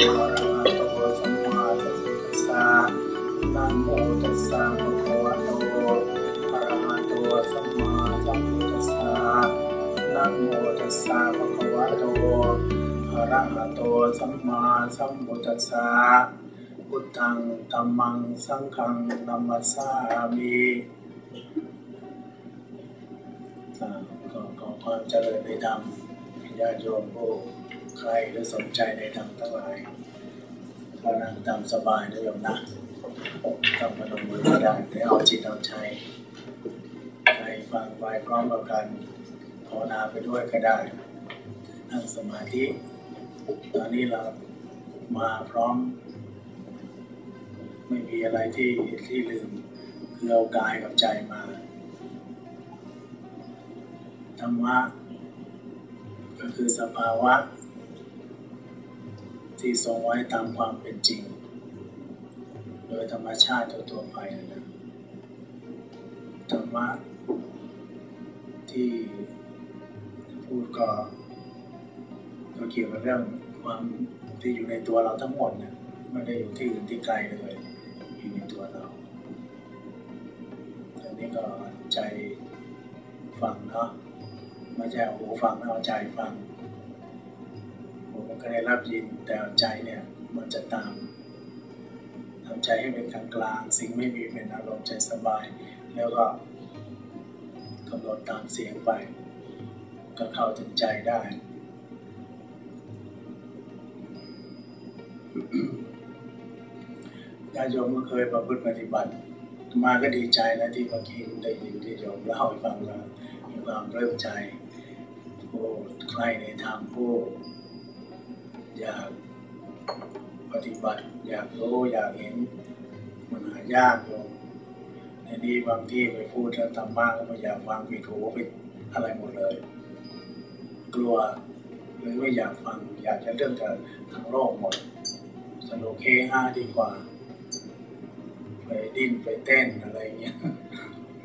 อะระหะโตสัมมาสัมพุทธัสสะนะโมตัสสะภะคะวะโตอะระหะโตสัมมาสัมพุทธัสสะนะโมตัสสะภะคะวะโตอะระหะโตสัมมาสัมพุทธัสสะพุทธังธัมมัง สังฆังนัมมัสสามิอ่าก็ขอความเจริญในธรรมญาติโยมผู้ ใครหรือสนใจในธรรมทั้งหลายก็นั่งตามสบายนะโยมนะต้องมาลงมือก็ได้หรือเอาจิตเอาใจใครฟังไปพร้อมกับกันภาวนาไปด้วยก็ได้ นั่งสมาธิ ตอนนี้เรามาพร้อม ไม่มีอะไรที่ที่ลืม คือเอากายกับใจมาธรรมะก็คือสภาวะ ที่ทรงไว้ตามความเป็นจริง โดยธรรมชาติตัวๆไปนะธรรมะที่พูดก็ก็เกี่ยวกับเรื่องความที่อยู่ในตัวเราทั้งหมดนะไม่ได้อยู่ที่อื่นที่ไกลเลยอยู่ในตัวเราอันนี้ก็ใจฟังเนาะไม่ใช่หูฟังนะเอาใจฟัง หูมันก็ได้รับยินแต่ใจเนี่ยมันจะตามทำใจให้เป็นกลางกลางสิ่งไม่มีเป็นอารมณ์ใจสบาย แล้วก็กำหนดตามเสียงไป ก็เข้าถึงใจได้ญาติโยมก็เคยประพฤติปฏิบัติ มาก็ดีใจนะที่เมื่อกี้ได้ยินที่โยมเล่าให้ฟังแล้วมีความเริ่มใจผู้ใครในธรรมผู้ อยากปฏิบัติ อยากรู้อยากเห็นมันหายากโยมในนี้บางที่ไปพูดแล้วธรรมะก็ไม่อยากฟังผิดหูผิดอะไรหมดเลย กลัวหรือไม่อยากฟังอยากจะเรื่องกับทางโลกหมดสนุกเฮฮาดีกว่า ไปดิ้นไปเต้นอะไรเงี้ย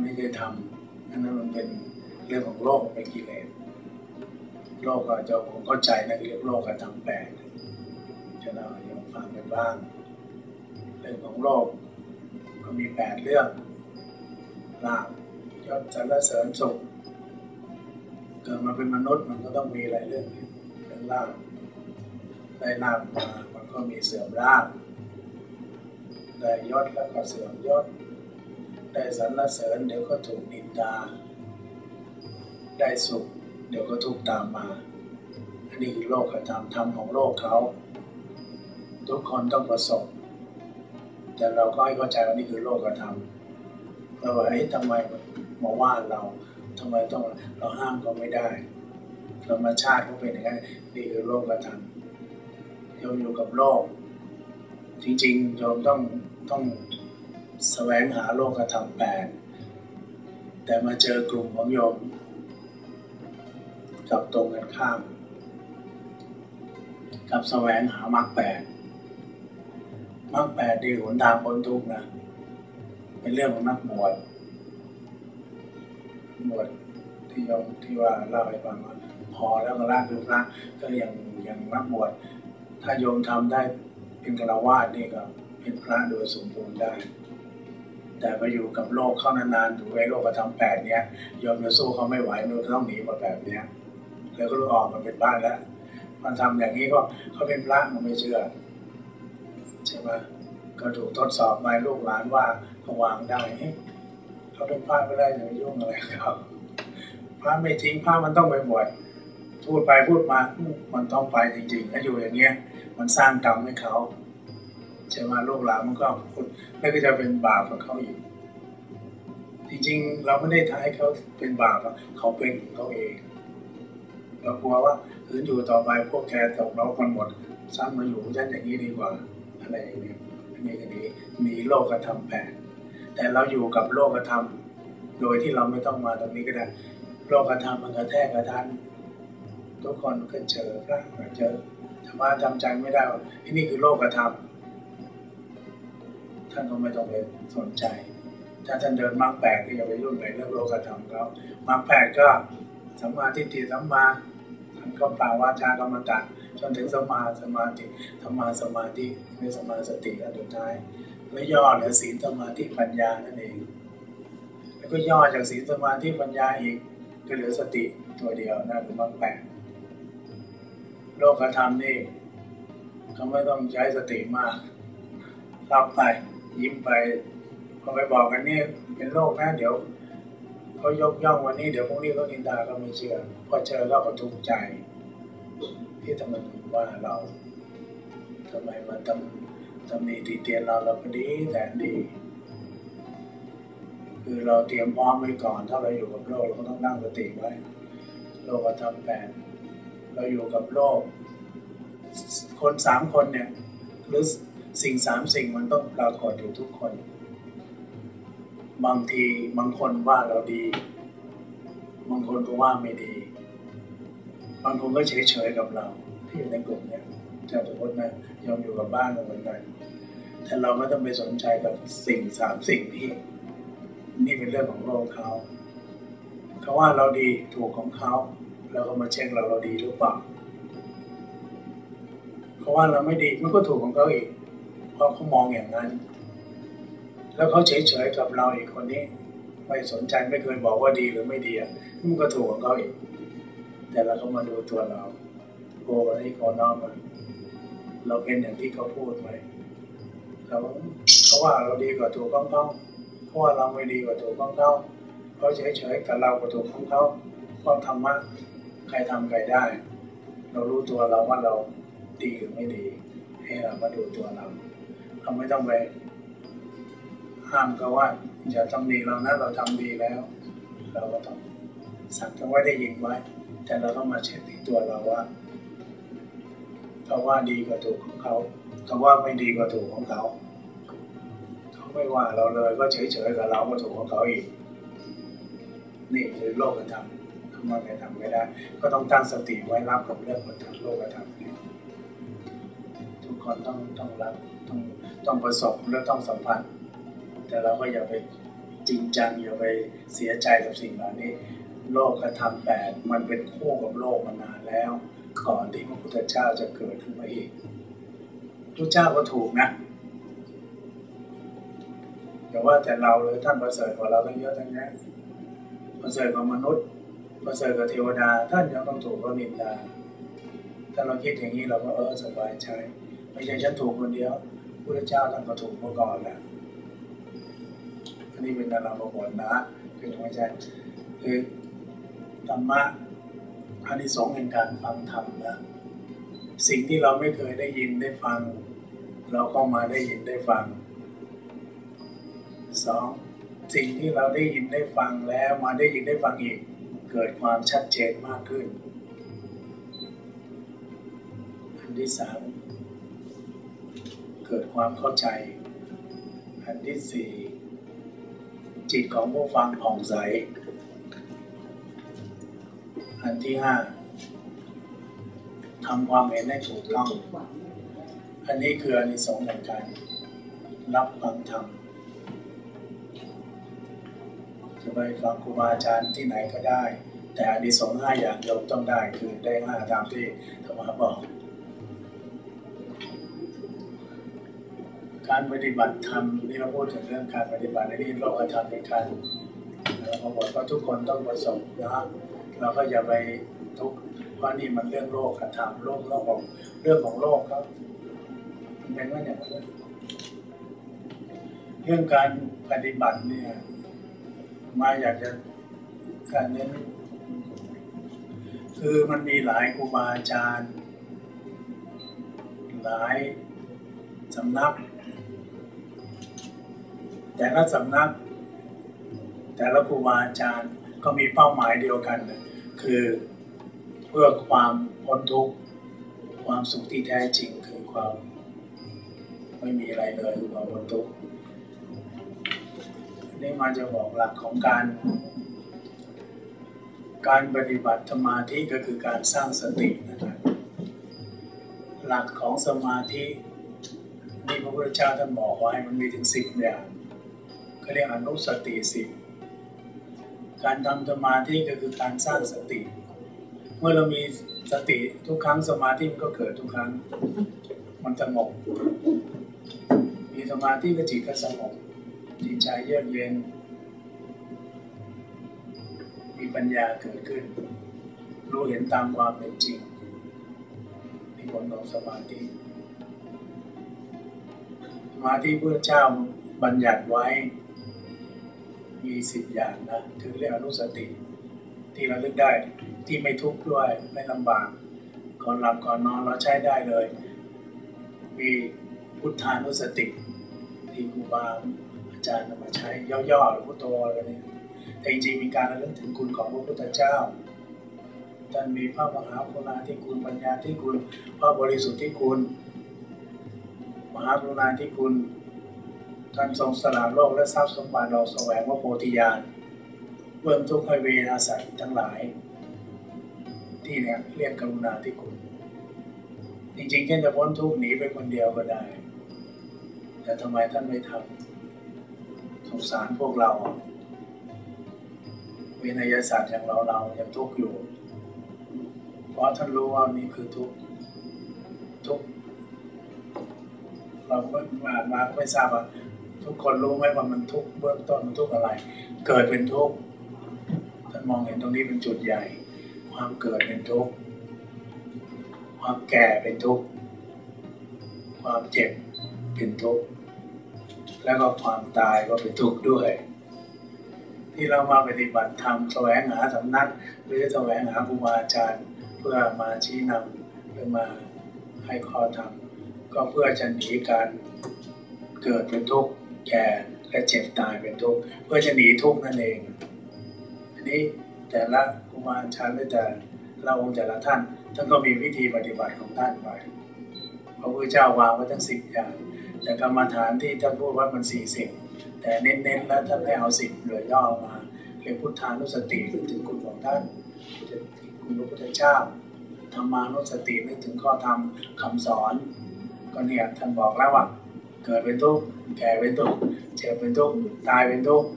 ไม่ได้ทำอันนั้นมันเป็นเรื่องของโลกเป็นกิเลสโลกก็จะผมเข้าใจนะเรียกโลกกระทำแปลก จะเล่าให้โยมฟังกันบ้างเรื่องของโลกก็มีแปดเรื่องลาบยศสรรเสริญสุขเกิดมาเป็นมนุษย์มันก็ต้องมีหลายเรื่องเรื่องลาบได้ลาบมามันก็มีเสื่อมลาบได้ยศแล้วก็เสื่อมยศ ได้สรรเสริญเดี๋ยวก็ถูกนินทาได้สุขเดี๋ยวก็ทุกตามมา อันนี้คือโลกธรรมธรรมของโลกเขา ทุกคนต้องประสบ แต่เราก็ให้เข้าใจว่านี่คือโลกธรรมเราว่าเฮ้ยทำไมมาว่าเราทำไมต้องเราห้ามก็ไม่ได้ ธรรมชาติก็เป็นอย่างนั้นนี่คือโลกธรรมโยมอยู่กับโลก จริงๆโยมต้องต้องแสวงหาโลกธรรมแปดแต่มาเจอกลุ่มของโยมกับตรงกันข้าม กับแสวงหามรรคแปด มรรคแปดดีหนทางพ้นทุกข์นะ เป็นเรื่องของนักบวชบวชที่ยอมที่ว่าเล่าให้ฟังว่าพอแล้วก็ละคือพระก็ยังยังนักบวชถ้าโยมทำได้เป็นกระวาดนี่ก็เป็นพระโดยสมบูรณ์ได้ แต่มาอยู่กับโลกเข้านานๆอยู่ในโลกกระทำแปดเนี้ยโยมจะสู้เขาไม่ไหวมันต้องหนีมาแบบเนี้ยแล้วก็รู้ออกมาเป็นบ้านแล้วมันทำอย่างนี้ก็เขาเป็นพระมันไม่เชื่อ ใช่ไหมก็ถูกทดสอบมาลูกหลานว่าเขาวางได้เขาเป็นพระไม่ได้จะไปยุ่งอะไรครับพระไม่ทิ้งพระมันต้องไปบวชพูดไปพูดมา มันต้องไปจริงๆถ้าอยู่อย่างเงี้ย มันสร้างกรรมให้เขาใช่ไหมลูกหลานมันก็พูดแล้วก็จะเป็นบาปกับเขาอีกจริงๆ เราไม่ได้ทำให้เขาเป็นบาปเขาเป็นของเขาเองเรากลัวว่าคืนอยู่ต่อไปพวกแกตกเราคนหมดซ้ำมาอยู่ฉันอย่างนี้ดีกว่า อะไรอย่างนี้นี่ก็ดีมีโลกธรรมแปดแต่เราอยู่กับโลกธรรม โดยที่เราไม่ต้องมาตรงนี้ก็ได้โลกธรรมมันกระแทกกระทันทุกคนก็เจอพระก็เจอแต่ว่าทำใจไม่ได้ว่านี่คือโลกธรรมท่านก็ไม่ต้องไปสนใจ ถ้าท่านเดินมรรคแปดก็อย่าไปยุ่งในเรื่องโลกธรรมเขามรรคแปดก็สัมมาทิฏฐิสัมมา ก็ปล่าวาจากรรมตะจนถึงสมาสมาธิธรรมาสมาธิในสมาสติอันสุดท้ายแล้วย่อเหลือศีลสมาธิปัญญานั่นเอง แล้วก็ย่อจากศีลสมาธิปัญญาอีกก็เหลือสติตัวเดียวนั่นคือมรรคแปดโลกธรรมนี่เขาไม่ต้องใช้สติมากรับไปยิ้มไปพอไปบอกกันนี่เป็นโลกนะเดี๋ยว เขายกย่องวันนี้เดี๋ยวพรุ่งนี้เขานินทาก็ไม่เชื่อพอเจอแล้วก็ทุกใจ ที่ทำไมว่าเราทำไมมันทำทำนีตีเตียนเราเราก็ดีแต่ดี คือเราเตรียมพร้อมไว้ก่อนถ้าเราอยู่กับโลกเราก็ต้องนั่งสติไว้โลกธรรมแปดเราอยู่กับโลก คนสามคนเนี่ยหรือสิ่งสามสิ่งมันต้องปรากฏอยู่ทุกคน บางทีบางคนว่าเราดีบางคนก็ว่าไม่ดี บางคนก็เฉยเฉยๆกับเรา ที่อยู่ในกลุ่มเนี่ยจะสมมตินะยอมอยู่กับบ้านเราเหมือนกันแต่เราไม่ต้องไปสนใจกับสิ่งสามสิ่งนี้นี่เป็นเรื่องของโลกเขาเขาว่าเราดีถูกของเขาเราก็มาเช็คเราเราดีหรือเปล่าเขาว่าเราไม่ดีมันก็ถูกของเขาอีกเพราะเขามองอย่างนั้น แล้วเขาเฉยๆกับเราอีกคนนี้ ไม่สนใจไม่เคยบอกว่าดีหรือไม่ดีอะมันก็ถูกของเขาอีก แต่เราก็มาดูตัวเราโอ้วันนี้ขอน้อมเราเป็นอย่างที่เขาพูดไหมเราเขาว่าเราดีกว่าถูกของเขาเพราะว่าเราไม่ดีกว่าถูกของเขาเขาเฉยๆกับเรากว่าถูกของเขาเพราะธรรมะใครทำใครได้ เรารู้ตัวเราว่าเราดีหรือไม่ดี ให้เรามาดูตัวเราเราไม่ต้องไป ห้ามเขาว่าอย่าทำดีเรานะเราทำดีแล้ว เราก็ต้องสั่งเขาไว้ได้ยินไว้ แต่เราต้องมาเช็คที่ตัวเราว่าเขาว่าดีกว่าถูกของเขาเขาว่าไม่ดีกว่าถูกของเขาเขาไม่ว่าเราเลยก็เฉยๆกับเราก็ถูกของเขาอีก นี่คือโลกธรรมทำมไม่ทำไม่ได้ ก็ต้องตั้งสติไว้รับกับเรื่องของธรรมโลกธรรมนี่ทุกคนต้องต้องรับต้องต้องประสบและต้องสัมผัส แต่เราก็อย่าไปจริงจังอย่าไปเสียใจกับสิ่งเหล่านี้ โลกธรรมแปดมันเป็นคู่กับโลกมานานแล้ว ก่อนที่พระพุทธเจ้าจะเกิดขึ้นมาอีกพระเจ้าก็ถูกนะอย่าว่าแต่เราเลยท่านประเสริฐกว่าเราตั้งเยอะตั้งแยะประเสริฐกว่ามนุษย์ประเสริฐกว่าเทวดา ท่านยังต้องถูกเขานินทาถ้าเราคิดอย่างนี้เราก็เออสบายใจไม่ใช่ฉันถูกคนเดียวพระเจ้าท่านก็ถูกมาก่อนแล้ว นี้เป็นการาประมวลนะคือไม่ใช่คือธรรมะอันนี้สงส์แห่งการฟังธรรมนะสิ่งที่เราไม่เคยได้ยินได้ฟัง เราก็มาได้ยินได้ฟังสองสิ่งที่เราได้ยินได้ฟังแล้วมาได้ยินได้ฟังอีก เกิดความชัดเจนมากขึ้น อันที่สามเกิดความเข้าใจ อันที่สี่ จิตของผู้ฟังผ่องใส อันที่ห้าทำความเห็นให้ถูกต้อง อันนี้คืออานิสงส์แห่งการรับฟังธรรมจะไปฟังครูบาอาจารย์ที่ไหนก็ได้ แต่อานิสงส์ห้าอย่างโยมต้องได้คือได้ห้าตามที่ธรรมะบอก การปฏิบัติธรรมนี่เราพูดถึงเรื่องการปฏิบัติในนี้โลกธรรมในการเราบอกว่าทุกคนต้องประสบนะเราก็อย่าไปทุกข์เพราะนี่มันเรื่องโลกธรรมโลกโลกของเรื่องของโลกครับเป็นว่าอย่างนั้นเรื่องการปฏิบัติเนี่ยมาอยากจะการเน้นคือมันมีหลายครูบาอาจารย์ หลายสำนัก แต่ละสำนัก แต่ละครูบาอาจารย์ก็มีเป้าหมายเดียวกัน คือเพื่อความพ้นทุกข์ความสุขที่แท้จริงคือความไม่มีอะไรเลยคือความพ้นทุกข์นี่มาจะบอกหลักของการ การปฏิบัติสมาธิก็คือการสร้างสตินะครับหลักของสมาธินี่พระพุทธเจ้าท่านบอกไว้มันมีถึงสิบอย่าง เรียกอนุสติสิการทำสมาธิก็คือการสร้างสติ เมื่อเรามีสติทุกครั้งสมาธิมันก็เกิดทุกครั้ง มันสงบมีสมาธิก็จิตก็สงบจิตใจเยือกเย็น มีปัญญาเกิดขึ้น รู้เห็นตามความเป็นจริงนี่ผลของสมาธิสมาธิพระเจ้าบัญญัติไว้ มีสิบอย่างนะถือเรียกอนุสติ ที่เราเลือกได้ที่ไม่ทุกข์ด้วยไม่ลำบาก ก่อนหลับก่อนนอนเราใช้ได้เลย มีพุทธานุสติ ที่ครูบาอาจารย์นำมาใช้ย่อๆหรือพุทโธอะไรนี่แต่จริงๆมีการระลึกถึงคุณของพระพุทธเจ้าท่านมีพระมหากรุณาธิคุณปัญญาที่คุณ พระบริสุทธิ์ที่คุณ มหากรุณาธิคุณ ท่านทรงสละโลกและทรัพย์สมบัติเราแสวงว่าโพธิญาณเบื้องทุกข์ให้เวนาสัตว์ทั้งหลาย ที่เนี่ยเรียกกรุณาธิคุณ จริงๆแค่จะพ้นทุกข์หนีไปคนเดียวก็ได้ แต่ทำไมท่านไม่ทำสงสารพวกเราเวนยศาสตร์อย่างเราเรายังทุกข์อยู่ เพราะท่านรู้ว่านี่คือทุกข์ทุกข์เราไม่มามาไม่ทราบว่า ทุกคนรู้ไหมว่ามันทุกเบื้องต้นมันทุกอะไร เกิดเป็นทุกท่านมองเห็นตรงนี้เป็นจุดใหญ่ ความเกิดเป็นทุกความแก่เป็นทุกความเจ็บเป็นทุกแล้วก็ความตายก็เป็นทุกข์ด้วย ที่เรามาปฏิบัติธรรมแสวงหาสำนัก หรือแสวงหาครูบาอาจารย์เพื่อมาชี้นำหรือมาให้ข้อธรรมก็เพื่อจะหนีการเกิดเป็นทุกข์ แก่และเจ็บตายเป็นทุกข์เพื่อจะหนีทุกข์นั่นเอง อันนี้แต่ละครูบาอาจารย์หรือแต่เราองค์แต่ละท่านท่านก็มีวิธีปฏิบัติของท่านไปพระพุทธเจ้าวางไว้ทั้งสิบอย่าง แต่กรรมฐานที่ท่านพูดว่ามันสี่สิบแต่เน้นๆแล้วท่านให้เอาสิบเหลือย่อมาเรียกพุทธานุสตินึกถึงคุณของท่านคุณพระพุทธเจ้าธรรมานุสตินึกถึงข้อธรรมคำสอน ก็เนี่ยท่านบอกแล้วว่า เกิดเป็นทุกข์แก่เป็นทุกข์เจ็บเป็นทุกข์ตายเป็นทุกข์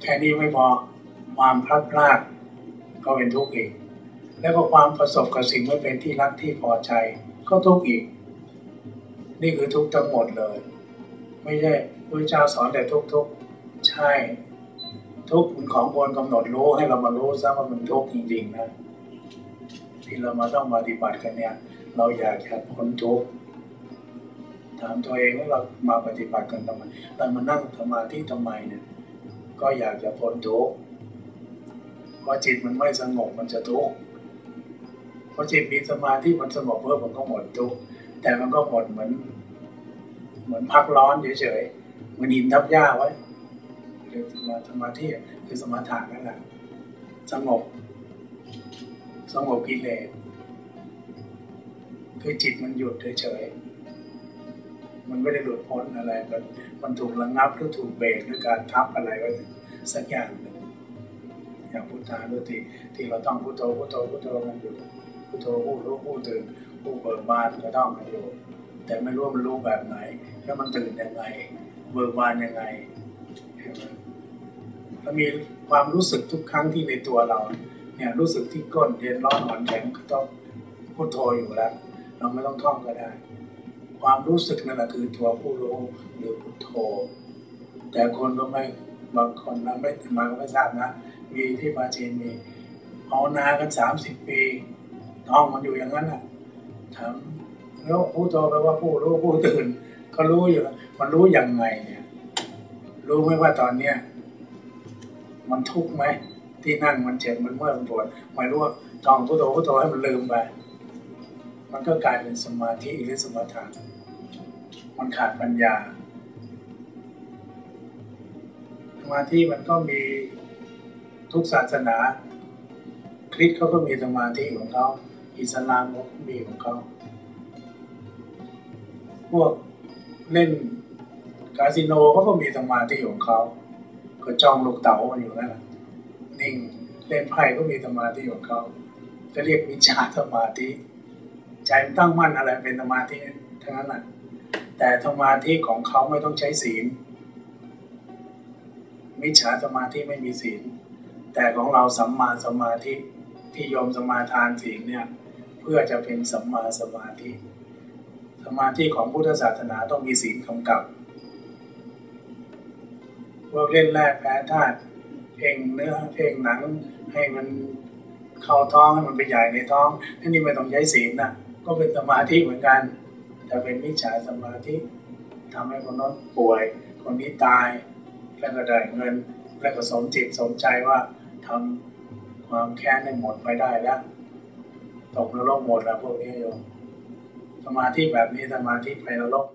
แค่นี้ไม่พอความพลัดพรากก็เป็นทุกข์อีก แล้วก็ความประสบกับสิ่งไม่เป็นที่รักที่พอใจ ก็ทุกข์อีก นี่คือทุกข์ทั้งหมดเลย ไม่ใช่พระเจ้าสอนแต่ทุกทุกใช่ ทุกมันของบนกำหนดรู้ให้เรามารู้ซะว่ามันทุกข์จริงๆนะที่เรามาต้องปฏิบัติกันเนี่ย เราอยากจะพ้นทุกข์ ถามตัวเองว่าเรามาปฏิบัติกันทำไมเรามานั่งสมาธิทำไมเนี่ย ก็อยากจะพ้นทุกข์พอจิตมันไม่สงบมันจะทุกข์พอจิตมีสมาธิมันสงบเพิ่มมันก็หมดทุกข์แต่มันก็หมดเหมือน เหมือนพักร้อนเฉยๆมือนหินทับหญ้าไว้เรียกมาสมาธิคือสมาธินั่นแหละสงบ สงบกิเลสคือจิตมันหยุดเฉยๆ มันไม่ได้หลุดพ้นอะไรมันมันถูกระงับหรือถูกเบรกด้วยการทับอะไรไว้สักอย่างหนึ่งอย่างพุทธานุติที่เราต้องพุทโธพุทโธพุทโธกันอยู่พุทโธผู้รู้ผู้ตื่นผู้เบิกบานก็ต้องกันอยู่แต่ไม่รู้มันรู้แบบไหน แล้วมันตื่นยังไง เบิกบานยังไงเรามีความรู้สึกทุกครั้งที่ในตัวเรา เนี่ยรู้สึกที่ก้นเย็นร้อนอ่อนแข็งก็ต้องพุทโธอยู่แล้ว เราไม่ต้องท่องก็ได้ ความรู้สึกนั่นแหละคือตัวผู้รู้หรือพุทโธ แต่คนก็ไม่บางคนนะไม่มาไม่ทราบนะ มีที่มาจีนมีภาวนากันสามสิบปีท่องมันอยู่อย่างนั้นอะถามแล้วผู้โตแปลว่าผู้รู้ผู้ตื่น ก็รู้อยู่มันรู้ยังไงเนี่ย รู้ไหมว่าตอนเนี้ยมันทุกข์ไหมที่นั่งมันเจ็บมันเมื่อยมันปวดไม่รู้ว่าทองพุทโธพุทโธให้มันลืมไปมันก็กลายเป็นสมาธิหรือสมถะ มันขาดปัญญาสมาธิมันก็มีทุกศาสนา คริสเขาก็มีสมาธิของเขาอิสลามก็มีของเขา พวกเล่นคาสิโนเขาก็มีสมาธิของเขาก็จ้องลูกเต๋ามันอยู่นั่นแหละนิ่งเล่นไพ่ก็มีสมาธิของเขาจะเรียกวิชาสมาธิใจมันตั้งมั่นอะไรเป็นสมาธิทั้งนั้นแหละ แต่สมาธิของเขาไม่ต้องใช้ศีล มิจฉาสมาธิไม่มีศีล แต่ของเราสัมมาสมาธิที่โยมสมาทานศีลเนี่ยเพื่อจะเป็นสัมมาสมาธิ สมาธิของพุทธศาสนาต้องมีศีลกำกับพวกเล่นแร่แพ้ธาตุเพ่งเนื้อเพ่งหนังให้มันเข้าท้องให้มันไปใหญ่ในท้องนนี้ไม่ต้องใช้ศีลนะก็เป็นสมาธิเหมือนกัน จะเป็นมิจฉาสมาธิทำให้คนนั้นป่วย คนนี้ตาย แล้วก็ได้เงิน แล้วก็สมจิตสมใจว่าทำความแค้นให้หมดไปได้แล้วตกนรกหมดแล้วพวกนี้โยมสมาธิแบบนี้สมาธิไปนรก